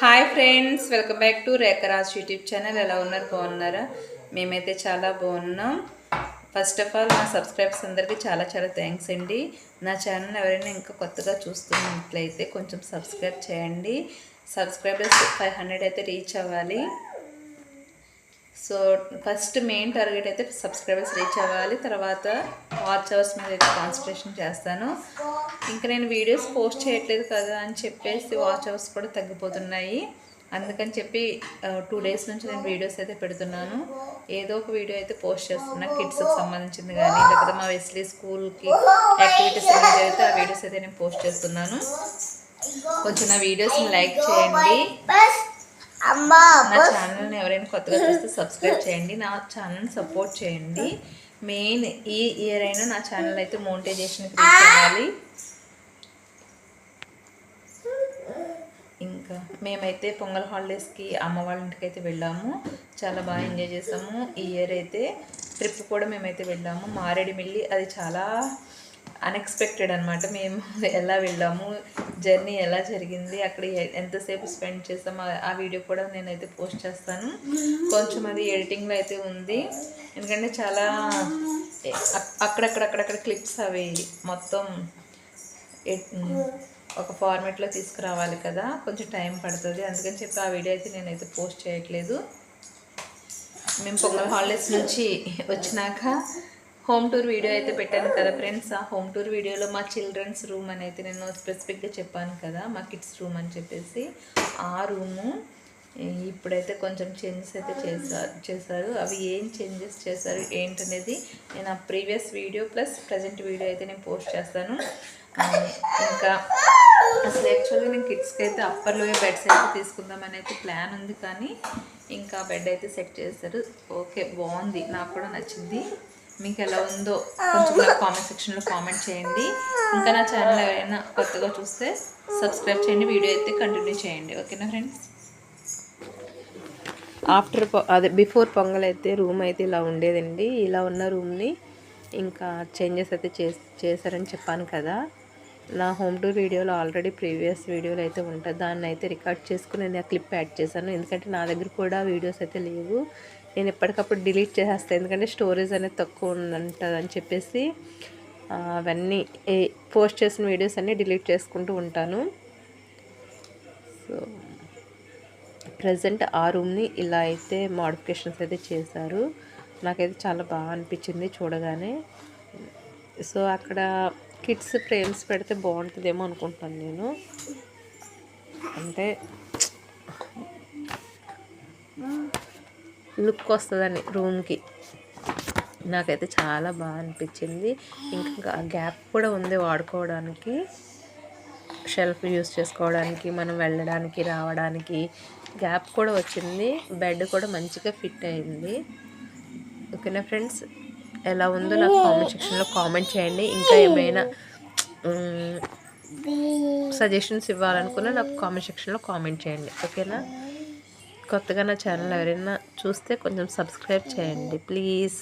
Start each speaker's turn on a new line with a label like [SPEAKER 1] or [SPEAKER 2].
[SPEAKER 1] Hi friends welcome back to Rekharaj YouTube channel. ఎలా ఉన్నారు? బాగున్నారా? మేమైతే చాలా బాగున్నాం. ఫస్ట్ ఆఫ్ ఆల్ నా సబ్స్క్రైబర్స్ అందరికీ చాలా చాలా థ్యాంక్స్ అండి. నా ఛానల్ ఎవరైనా ఇంకా కొత్తగా చూస్తున్నట్లయితే కొంచెం సబ్స్క్రైబ్ చేయండి. సబ్స్క్రైబర్స్ ఫైవ్ హండ్రెడ్ అయితే రీచ్ అవ్వాలి. సో ఫస్ట్ మెయిన్ టార్గెట్ అయితే సబ్స్క్రైబర్స్ రీచ్ అవ్వాలి. తర్వాత వాచ్ అవర్స్ మీద అయితే కాన్సన్ట్రేషన్ చేస్తాను. ఇంకా నేను వీడియోస్ పోస్ట్ చేయట్లేదు కదా అని చెప్పేసి వాచ్ అవర్స్ కూడా తగ్గిపోతున్నాయి. అందుకని చెప్పి టూ డేస్ నుంచి నేను వీడియోస్ అయితే పెడుతున్నాను. ఏదో ఒక వీడియో అయితే పోస్ట్ చేస్తున్నా కిడ్స్కి సంబంధించింది కానీ లేకపోతే మా వెస్లీ స్కూల్కి యాక్టివిటీస్ అయితే ఆ వీడియోస్ అయితే నేను పోస్ట్ చేస్తున్నాను. కొంచెం నా వీడియోస్ని లైక్ చేయండి. నా ఛానల్ని ఎవరైనా కొత్తగా చూస్తే సబ్స్క్రైబ్ చేయండి. నా ఛానల్ని సపోర్ట్ చేయండి. మెయిన్ ఈ ఇయర్ అయినా నా ఛానల్ అయితే మోనిటైజేషన్ రీచ్ అవ్వాలి ఇంకా మేమైతే పొంగల్ హాలిడేస్కి అమ్మ వాళ్ళ ఇంటికి అయితే వెళ్ళాము. చాలా బాగా ఎంజాయ్ చేసాము. ఈ ఇయర్ అయితే ట్రిప్ కూడా మేమైతే వెళ్ళాము. మారేడుమిల్లి అది చాలా అన్ఎక్స్పెక్టెడ్ అనమాట మేము ఎలా వెళ్ళాము జర్నీ ఎలా జరిగింది అక్కడ ఎంతసేపు స్పెండ్ చేసాము ఆ- వీడియో కూడా నేనైతే పోస్ట్ చేస్తాను. కొంచెం అది ఎడిటింగ్లో అయితే ఉంది. ఎందుకంటే చాలా అక్కడక్కడక్కడక్కడ క్లిప్స్ అవి మొత్తం ఒక ఫార్మేట్లో తీసుకురావాలి కదా కొంచెం టైం పడుతుంది. అందుకని చెప్పి ఆ వీడియో అయితే నేనైతే పోస్ట్ చేయట్లేదు. మేము పొంగల్ హాలిడేస్ నుంచి వచ్చినాక హోమ్ టూర్ వీడియో అయితే పెట్టాను కదా ఫ్రెండ్స్ ఆ హోమ్ టూర్ వీడియోలో మా చిల్డ్రన్స్ రూమ్ అని అయితే నేను స్పెసిఫిక్గా చెప్పాను కదా మా కిడ్స్ రూమ్ అని చెప్పేసి ఆ రూము ఇప్పుడైతే కొంచెం చేంజెస్ అయితే చేశారు చేశారు. అవి ఏం చేంజెస్ చేశారు ఏంటనేది నేను ఆ previous video plus present video అయితే నేను పోస్ట్ చేస్తాను. ఇంకా అసలు యాక్చువల్గా నేను కిడ్స్కి అయితే అప్పర్లోయే బెడ్స్ అయితే తీసుకుందామని అయితే ప్లాన్ ఉంది కానీ ఇంకా బెడ్ అయితే సెట్ చేశారు. ఓకే బాగుంది. నాకు కూడా నచ్చింది. మీకు ఎలా ఉందో కొంచెం కామెంట్ సెక్షన్లో కామెంట్ చేయండి. ఇంకా నా ఛానల్ ఎవరైనా కొత్తగా చూస్తే సబ్స్క్రైబ్ చేయండి. వీడియో అయితే కంటిన్యూ చేయండి. ఓకేనా ఫ్రెండ్స్
[SPEAKER 2] ఆఫ్టర్ అదే బిఫోర్ పొంగల్ అయితే రూమ్ అయితే ఇలా ఉండేదండి. ఇలా ఉన్న రూమ్ని ఇంకా చేంజెస్ అయితే చేశారని చెప్పాను కదా. నా హోమ్ టూర్ వీడియోలో ఆల్రెడీ ప్రీవియస్ వీడియోలు అయితే ఉంటుంది దాన్ని అయితే రికార్డ్ చేసుకుని నేను ఆ క్లిప్ యాడ్ చేశాను. ఎందుకంటే నా దగ్గర కూడా వీడియోస్ అయితే లేవు. నేను ఎప్పటికప్పుడు డిలీట్ చేసేస్తాను ఎందుకంటే స్టోరేజ్ అనేది తక్కువ ఉందంటుంది అని చెప్పేసి అవన్నీ పోస్ట్ చేసిన వీడియోస్ అన్నీ డిలీట్ చేసుకుంటూ ఉంటాను. సో ప్రజెంట్ ఆ రూమ్ని ఇలా అయితే మోడిఫికేషన్స్ అయితే చేశారు. నాకైతే చాలా బాగా అనిపించింది చూడగానే. సో అక్కడ కిడ్స్ ఫ్రేమ్స్ పెడితే బాగుంటుందేమో అనుకుంటాను నేను. అంటే లుక్ వస్తుందని రూమ్కి. నాకైతే చాలా బాగా అనిపించింది. ఇంకా గ్యాప్ కూడా ఉంది వాడుకోవడానికి. షెల్ఫ్ యూస్ చేసుకోవడానికి మనం వెళ్ళడానికి రావడానికి గ్యాప్ కూడా వచ్చింది. బెడ్ కూడా మంచిగా ఫిట్ అయింది. ఓకేనా ఫ్రెండ్స్? ఎలా ఉందో నాకు కామెంట్ సెక్షన్లో కామెంట్ చేయండి. ఇంకా ఏమైనా సజెషన్స్ ఇవ్వాలనుకున్నా నాకు కామెంట్ సెక్షన్లో కామెంట్ చేయండి. ఓకేనా? కొత్తగా నా ఛానల్ ఎవరైనా చూస్తే కొంచెం సబ్స్క్రైబ్ చేయండి. ప్లీజ్